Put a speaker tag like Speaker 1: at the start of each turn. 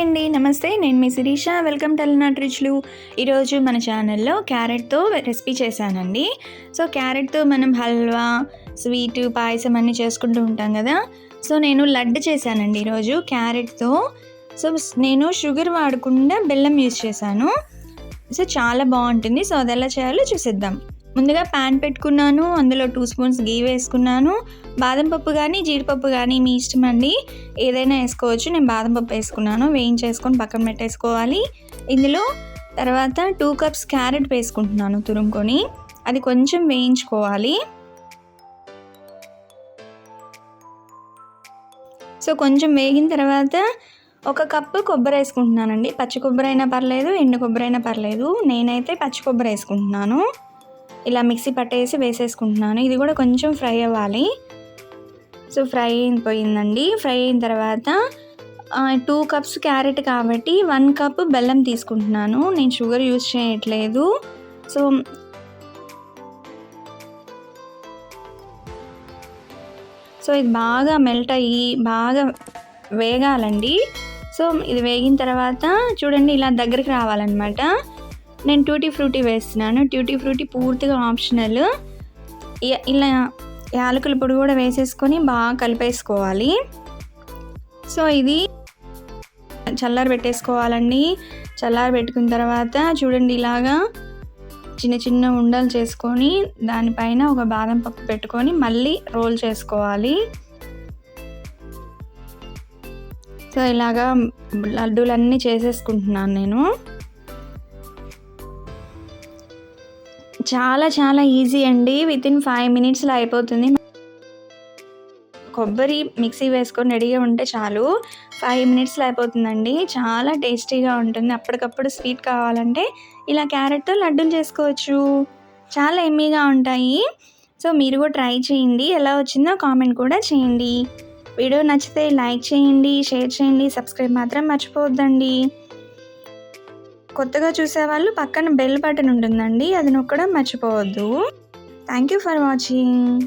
Speaker 1: అండి. నమస్తే నేను మీ శిరీష. వెల్కమ్ టెలినాట్ అలనాట్ రుచులు ఈరోజు మన ఛానల్లో క్యారెట్తో రెసిపీ చేశానండి. సో క్యారెట్తో మనం హల్వా స్వీట్ పాయసం అన్నీ చేసుకుంటూ ఉంటాం కదా. సో నేను లడ్డు చేశానండి ఈరోజు క్యారెట్తో. సో నేను షుగర్ వాడకుండా బెల్లం యూస్ చేశాను. సో చాలా బాగుంటుంది. సో అది ఎలా చేయాలో చూసేద్దాం. ముందుగా ప్యాన్ పెట్టుకున్నాను అందులో టూ స్పూన్స్ గీ వేసుకున్నాను. బాదం పప్పు కానీ జీడిపప్పు కానీ మీ ఇష్టం అండి. ఏదైనా వేసుకోవచ్చు. నేను బాదం పప్పు వేసుకున్నాను. వేయించేసుకొని పక్కన పెట్టేసుకోవాలి. ఇందులో తర్వాత టూ కప్స్ క్యారెట్ వేసుకుంటున్నాను తురుముకొని. అది కొంచెం వేయించుకోవాలి. సో కొంచెం వేగిన తర్వాత ఒక కప్పు కొబ్బరి వేసుకుంటున్నానండి. పచ్చి కొబ్బరి అయినా పర్లేదు ఎండు కొబ్బరి అయినా పర్లేదు. నేనైతే పచ్చి కొబ్బరి వేసుకుంటున్నాను. ఇలా మిక్సీ పట్టేసి వేసేసుకుంటున్నాను. ఇది కూడా కొంచెం ఫ్రై అవ్వాలి. సో ఫ్రై అయిపోయిందండి. ఫ్రై అయిన తర్వాత టూ కప్స్ క్యారెట్ కాబట్టి వన్ కప్ బెల్లం తీసుకుంటున్నాను. నేను షుగర్ యూజ్ చేయట్లేదు. సో సో ఇది బాగా మెల్ట్ అయ్యి బాగా వేగాలండి. సో ఇది వేగిన తర్వాత చూడండి ఇలా దగ్గరికి రావాలన్నమాట. నేను ట్యూటీ ఫ్రూటీ వేస్తున్నాను. ట్యూటీ ఫ్రూటీ పూర్తిగా ఆప్షనల్. ఇలా యాలకుల పొడి కూడా వేసేసుకొని బాగా కలిపేసుకోవాలి. సో ఇది చల్లారి పెట్టేసుకోవాలండి. చల్లారి పెట్టుకున్న తర్వాత చూడండి ఇలాగా చిన్న చిన్న ఉండలు చేసుకొని దానిపైన ఒక బాదం పప్పు పెట్టుకొని మళ్ళీ రోల్ చేసుకోవాలి. సో ఇలాగా లడ్డూలన్నీ చేసేసుకుంటున్నాను నేను. చాలా చాలా ఈజీ అండి. విత్ ఇన్ ఫైవ్ మినిట్స్లో అయిపోతుంది. కొబ్బరి మిక్సీ వేసుకొని రెడీగా ఉంటే చాలు. ఫైవ్ మినిట్స్లో అయిపోతుందండి. చాలా టేస్టీగా ఉంటుంది. అప్పటికప్పుడు స్వీట్ కావాలంటే ఇలా క్యారెట్తో లడ్డూలు చేసుకోవచ్చు. చాలా ఎమ్మీగా ఉంటాయి. సో మీరు కూడా ట్రై చేయండి. ఎలా వచ్చిందో కామెంట్ కూడా చేయండి. వీడియో నచ్చితే లైక్ చేయండి షేర్ చేయండి. సబ్స్క్రైబ్ మాత్రం మర్చిపోవద్దండి. కొత్తగా చూసేవాళ్ళు పక్కన బెల్ బటన్ ఉంటుందండి అది నొక్కడం మర్చిపోవద్దు. Thank you for watching